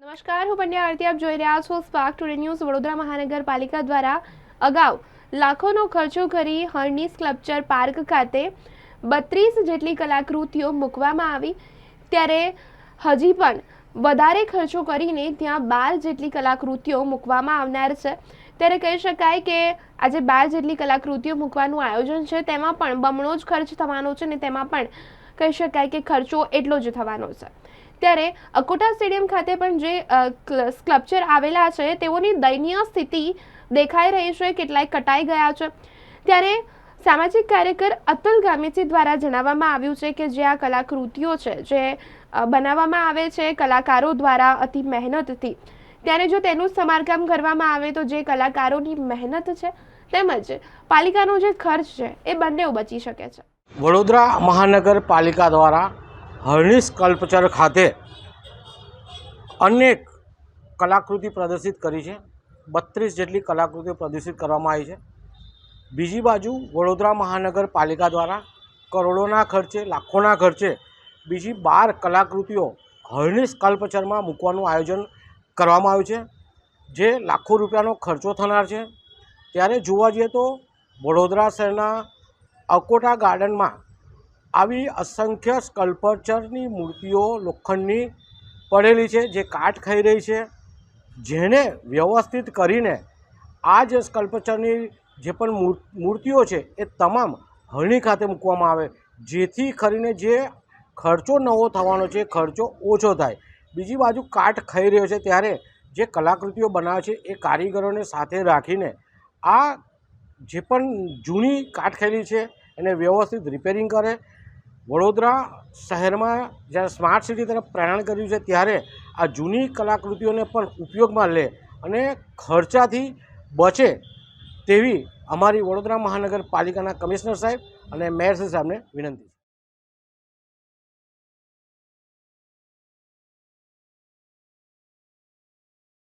નમસ્કાર, હું પંડ્યા આરતી, આપ જોઈ રહ્યા છો સ્પાર્ક ટુડે ન્યૂઝ વડોદરા મહાનગરપાલિકા દ્વારા અગાઉ લાખોનો ખર્ચો કરી હર્ની સ્કલ્પચર પાર્ક ખાતે બત્રીસ જેટલી કલાકૃતિઓ મૂકવામાં આવી. ત્યારે હજી પણ વધારે ખર્ચો કરીને ત્યાં બાર જેટલી કલાકૃતિઓ મૂકવામાં આવનાર છે. ત્યારે કહી શકાય કે આજે બાર જેટલી કલાકૃતિઓ મૂકવાનું આયોજન છે, તેમાં પણ બમણો જ ખર્ચ થવાનો છે ને તેમાં પણ કહી શકાય કે ખર્ચો એટલો જ થવાનો છે. ત્યારે અકોટા સ્ટેડિયમ ખાતે પણ જે સ્કલ્પચર આવેલા છે, તેઓની દયનીય સ્થિતિ દેખાઈ રહી છે, કેટલાય કટાઈ ગયા છે. ત્યારે સામાજિક કાર્યકર અતુલ ગામેતી દ્વારા જણાવવામાં આવ્યું છે કે જે આ કલાકૃતિઓ છે, જે બનાવવામાં આવે છે કલાકારો દ્વારા અતિ મહેનતથી. ત્યારે જો તેનું સમારકામ કરવામાં આવે તો જે કલાકારોની મહેનત છે તેમજ પાલિકાનો જે ખર્ચ છે એ બંને બચી શકે છે. વડોદરા મહાનગરપાલિકા દ્વારા હરણી કલ્પચર ખાતે અનેક કલાકૃતિ પ્રદર્શિત કરી છે. બત્રીસ જેટલી કલાકૃતિઓ પ્રદર્શિત કરવામાં આવી છે. બીજી બાજુ વડોદરા મહાનગરપાલિકા દ્વારા કરોડોના ખર્ચે, લાખોના ખર્ચે બીજી બાર કલાકૃતિઓ હરણી કલ્પચરમાં મૂકવાનું આયોજન કરવામાં આવ્યું છે, જે લાખો રૂપિયાનો ખર્ચો થનાર છે. ત્યારે જોવા જઈએ તો વડોદરા શહેરના અકોટા ગાર્ડનમાં આવી અસંખ્ય સ્કલ્પચરની મૂર્તિઓ લોખંડની પડેલી છે, જે કાટ ખાઈ રહી છે જેને વ્યવસ્થિત કરીને આ જે સ્કલ્પચરની જે પણ મૂર- મૂર્તિઓ છે, એ તમામ હરણી ખાતે મૂકવામાં આવે. જેથી કરીને જે ખર્ચો નવો થવાનો છે, ખર્ચો ઓછો થાય. બીજી બાજુ કાટ ખાઈ રહ્યો છે, ત્યારે જે કલાકૃતિઓ બનાવે છે, એ કારીગરોને સાથે રાખીને આ જે પણ જૂની કાટખેલી છે, એને વ્યવસ્થિત રિપેરિંગ કરે વડોદરા શહેરમાં જ્યારે સ્માર્ટ સિટી તરફ પ્રયાણ કર્યું છે, ત્યારે આ જૂની કલાકૃતિઓને પણ ઉપયોગમાં લે અને ખર્ચાથી બચે તેવી અમારી વડોદરા મહાનગરપાલિકાના કમિશનર સાહેબ અને મેયર સાહેબને વિનંતી